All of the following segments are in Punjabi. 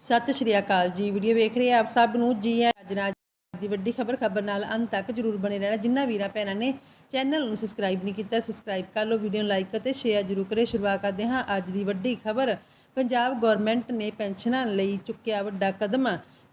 ਸਤਿ ਸ਼੍ਰੀ ਅਕਾਲ ਜੀ। ਵੀਡੀਓ ਵੇਖ ਰਹੇ ਆਪ ਸਭ ਨੂੰ। ਜੀ ਹੈ ਅੱਜ ਨਾਲ ਦੀ ਵੱਡੀ ਖਬਰ ਖਬਰ ਨਾਲ ਅੰਤ ਤੱਕ ਜਰੂਰ ਬਣੇ ਰਹਿਣਾ। ਜਿਨ੍ਹਾਂ ਵੀਰਾਂ ਭੈਣਾਂ ਨੇ ਚੈਨਲ ਨੂੰ ਸਬਸਕ੍ਰਾਈਬ ਨਹੀਂ ਕੀਤਾ ਸਬਸਕ੍ਰਾਈਬ ਕਰ ਲਓ, ਵੀਡੀਓ ਨੂੰ ਲਾਈਕ ਅਤੇ ਸ਼ੇਅਰ ਜਰੂਰ ਕਰੇ ਸ਼ੁਰੂਆਤ ਕਰਦੇ ਹਾਂ ਅੱਜ ਦੀ ਵੱਡੀ ਖਬਰ। ਪੰਜਾਬ ਗਵਰਨਮੈਂਟ ਨੇ ਪੈਨਸ਼ਨਾਂ ਲਈ ਚੁੱਕਿਆ ਵੱਡਾ ਕਦਮ।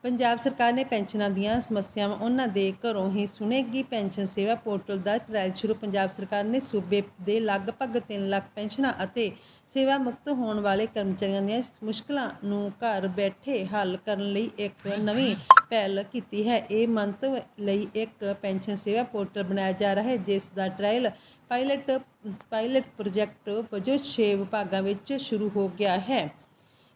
ਪੰਜਾਬ ਸਰਕਾਰ ਨੇ ਪੈਨਸ਼ਨਾਂ ਦੀਆਂ ਸਮੱਸਿਆਵਾਂ ਉਹਨਾਂ ਦੇ ਘਰੋਂ ਹੀ ਸੁਣੇਗੀ। ਪੈਨਸ਼ਨ ਸੇਵਾ ਪੋਰਟਲ ਦਾ ਟ੍ਰਾਇਲ ਸ਼ੁਰੂ, ਪੰਜਾਬ ਸਰਕਾਰ ਨੇ ਸੂਬੇ ਦੇ ਲਗਭਗ 3 ਲੱਖ ਪੈਨਸ਼ਨਾਂ ਅਤੇ ਸੇਵਾ ਮੁਕਤ ਹੋਣ ਵਾਲੇ ਕਰਮਚਾਰੀਆਂ ਦੀਆਂ ਮੁਸ਼ਕਲਾਂ ਨੂੰ ਘਰ ਬੈਠੇ ਹੱਲ ਕਰਨ ਲਈ ਇੱਕ ਨਵੀਂ ਪਹਿਲ ਕੀਤੀ ਹੈ। ਇਹ ਮੰਤਵ ਲਈ ਇੱਕ ਪੈਨਸ਼ਨ ਸੇਵਾ ਪੋਰਟਲ ਬਣਾਇਆ ਜਾ ਰਿਹਾ ਹੈ, ਜਿਸ ਦਾ ਟ੍ਰਾਇਲ ਪਾਇਲਟ ਪਾਇਲਟ ਪ੍ਰੋਜੈਕਟ ਵਜੋਂ 6 ਵਿਭਾਗਾਂ ਵਿੱਚ ਸ਼ੁਰੂ ਹੋ ਗਿਆ ਹੈ।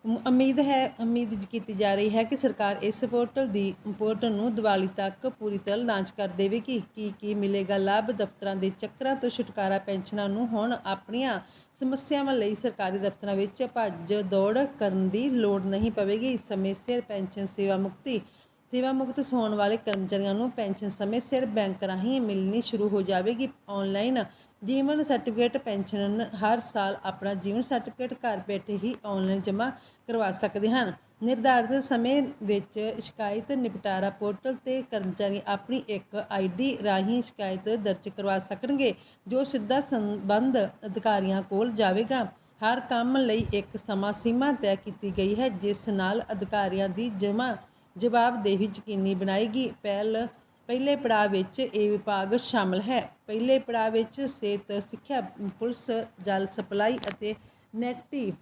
ਉਮੀਦ ਹੈ, ਉਮੀਦ ਕੀਤੀ ਜਾ ਰਹੀ ਹੈ ਕਿ ਸਰਕਾਰ ਇਸ ਪੋਰਟਲ ਦੀ, ਪੋਰਟਲ ਨੂੰ ਦੀਵਾਲੀ ਤੱਕ ਪੂਰੀ ਤਰ੍ਹਾਂ ਲਾਂਚ ਕਰ ਦੇਵੇਗੀ। ਕੀ ਕੀ ਮਿਲੇਗਾ ਲਾਭ ਦਫ਼ਤਰਾਂ ਦੇ ਚੱਕਰਾਂ ਤੋਂ ਛੁਟਕਾਰਾ ਪੈਨਸ਼ਨਾਂ ਨੂੰ ਹੁਣ ਆਪਣੀਆਂ ਸਮੱਸਿਆਵਾਂ ਲਈ ਸਰਕਾਰੀ ਦਫ਼ਤਰਾਂ ਵਿੱਚ ਭੱਜ ਦੌੜ ਕਰਨ ਦੀ ਲੋੜ ਨਹੀਂ ਪਵੇਗੀ। ਸਮੇਂ ਸਿਰ ਪੈਨਸ਼ਨ ਸੇਵਾ ਮੁਕਤੀ, ਸੇਵਾ ਮੁਕਤ ਹੋਣ ਵਾਲੇ ਕਰਮਚਾਰੀਆਂ ਨੂੰ ਪੈਨਸ਼ਨ ਸਮੇਂ ਸਿਰ ਬੈਂਕ ਰਾਹੀਂ ਮਿਲਣੀ ਸ਼ੁਰੂ ਹੋ ਜਾਵੇਗੀ। ਆਨਲਾਈਨ ਜੀਵਨ ਸਰਟੀਫਿਕੇਟ ਪੈਨਸ਼ਨ ਹਰ ਸਾਲ ਆਪਣਾ ਜੀਵਨ ਸਰਟੀਫਿਕੇਟ ਘਰ ਬੈਠੇ ਹੀ ਆਨਲਾਈਨ ਜਮ੍ਹਾਂ ਕਰਵਾ ਸਕਦੇ ਹਨ। ਨਿਰਧਾਰਿਤ ਸਮੇਂ ਵਿੱਚ ਸ਼ਿਕਾਇਤ ਨਿਪਟਾਰਾ ਪੋਰਟਲ ਤੇ ਕਰਮਚਾਰੀ ਆਪਣੀ ਇੱਕ ਆਈਡੀ ਰਾਹੀਂ ਸ਼ਿਕਾਇਤ ਦਰਜ ਕਰਵਾ ਸਕਣਗੇ, ਜੋ ਸਿੱਧਾ ਸੰਬੰਧ ਅਧਿਕਾਰੀਆਂ ਕੋਲ ਜਾਵੇਗਾ। ਹਰ ਕੰਮ ਲਈ ਇੱਕ ਸਮਾਂ ਸੀਮਾ ਤੈਅ ਕੀਤੀ ਗਈ ਹੈ, ਜਿਸ ਨਾਲ ਅਧਿਕਾਰੀਆਂ ਦੀ ਜਮ੍ਹਾਂ ਜਵਾਬਦੇਹੀ ਯਕੀਨੀ ਬਣਾਏਗੀ। ਪਹਿਲ ਪਹਿਲੇ ਪੜਾਅ ਵਿੱਚ ਇਹ ਵਿਭਾਗ ਸ਼ਾਮਲ ਹੈ। ਪਹਿਲੇ ਪੜਾਅ ਵਿੱਚ ਸਿਹਤ, ਸਿੱਖਿਆ, ਪੁਲਿਸ, ਜਲ ਸਪਲਾਈ ਅਤੇ ਨੈਟੀ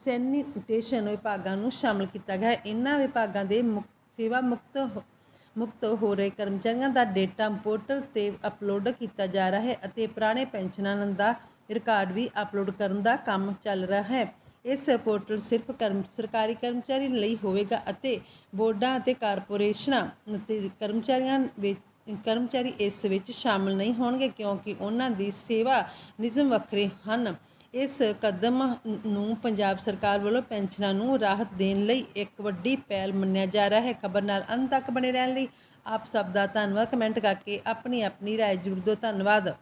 ਸੈਨੀਟੇਸ਼ਨ ਵਿਭਾਗਾਂ ਨੂੰ ਸ਼ਾਮਲ ਕੀਤਾ ਗਿਆ। ਹੈ ਇਹਨਾਂ ਵਿਭਾਗਾਂ ਦੇ ਮੁਕ- ਸੇਵਾ ਮੁਕਤ ਮੁਕਤ ਹੋ ਰਹੇ ਕਰਮਚਾਰੀਆਂ ਦਾ ਡੇਟਾ ਪੋਰਟਲ ਤੇ ਅਪਲੋਡ ਕੀਤਾ ਜਾ ਰਿਹਾ ਹੈ ਅਤੇ ਪੁਰਾਣੇ ਪੈਨਸ਼ਨਾਂ ਦਾ ਰਿਕਾਰਡ ਵੀ ਅਪਲੋਡ ਕਰਨ ਦਾ ਕੰਮ ਚੱਲ ਰਿਹਾ ਹੈ। ਇਸ ਪੋਰਟਲ ਸਿਰਫ ਕਰਮ, ਸਰਕਾਰੀ ਕਰਮਚਾਰੀ ਲਈ ਹੋਵੇਗਾ ਅਤੇ ਬੋਰਡਾਂ ਅਤੇ ਕਾਰਪੋਰੇਸ਼ਨਾਂ ਅਤੇ ਕਰਮਚਾਰੀਆਂ ਵਿੱਚ, ਕਰਮਚਾਰੀ ਇਸ ਵਿੱਚ ਸ਼ਾਮਲ ਨਹੀਂ ਹੋਣਗੇ ਕਿਉਂਕਿ ਉਹਨਾਂ ਦੀ ਸੇਵਾ ਨਿਯਮ ਵੱਖਰੇ ਹਨ। ਇਸ ਕਦਮ ਨੂੰ ਪੰਜਾਬ ਸਰਕਾਰ ਵੱਲੋਂ ਪੈਨਸ਼ਨਾਂ ਨੂੰ ਰਾਹਤ ਦੇਣ ਲਈ ਇੱਕ ਵੱਡੀ ਪਹਿਲ ਮੰਨਿਆ ਜਾ ਰਿਹਾ ਹੈ। ਖਬਰ ਨਾਲ ਅੰਤ ਤੱਕ ਬਣੇ ਰਹਿਣ ਲਈ ਆਪ ਸਭ ਦਾ ਧੰਨਵਾਦ। ਕਮੈਂਟ ਕਰਕੇ ਆਪਣੀ ਆਪਣੀ ਰਾਏ ਜ਼ਰੂਰ ਦਿਓ। ਧੰਨਵਾਦ।